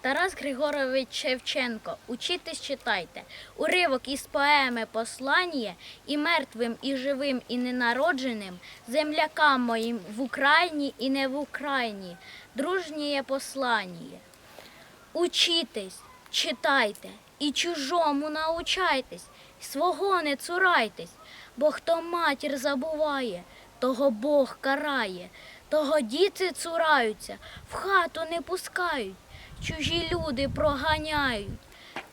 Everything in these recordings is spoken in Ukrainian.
Тарас Григорович Шевченко. Учитись читайте. Уривок із поеми Послання і мертвим, і живим, і ненародженим, землякам моїм в Україні і не в Україні. Дружнє послання. Учітесь, читайте і чужому научайтесь, свого не цурайтесь, бо хто матір забуває, того Бог карає, того діти цураються, в хату не пускають, чужі люди проганяють.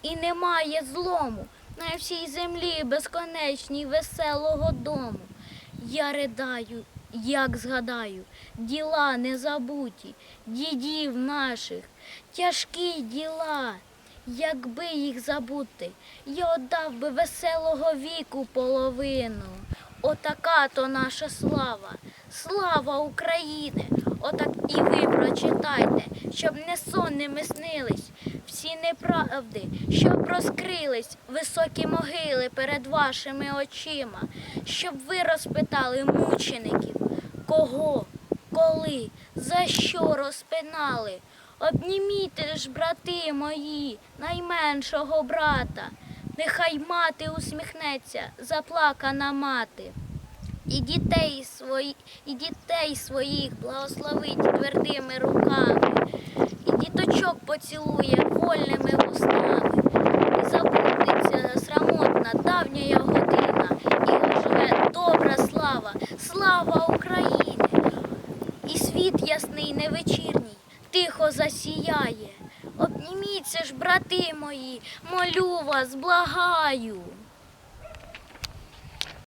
І немає злому на всій землі безконечній веселого дому. Я ридаю, як згадаю, діла незабуті, дідів наших, тяжкі діла. Якби їх забути, я отдав би веселого віку половину. Отака то наша слава, слава України. Отак і ви прочитайте, щоб не сонними снились всі неправди, щоб розкрились високі могили перед вашими очима, щоб ви розпитали мучеників, кого, коли, за що розпинали. Обніміте ж, брати мої, найменшого брата, нехай мати усміхнеться, заплакана мати. І дітей, свої, і дітей своїх благословить твердими руками, і діточок поцілує вольними вустами, і забудеться срамотна давня година, і оживе добра слава, слава України! І світ ясний невечірній тихо засіяє. Обніміться ж, брати мої, молю вас, благаю.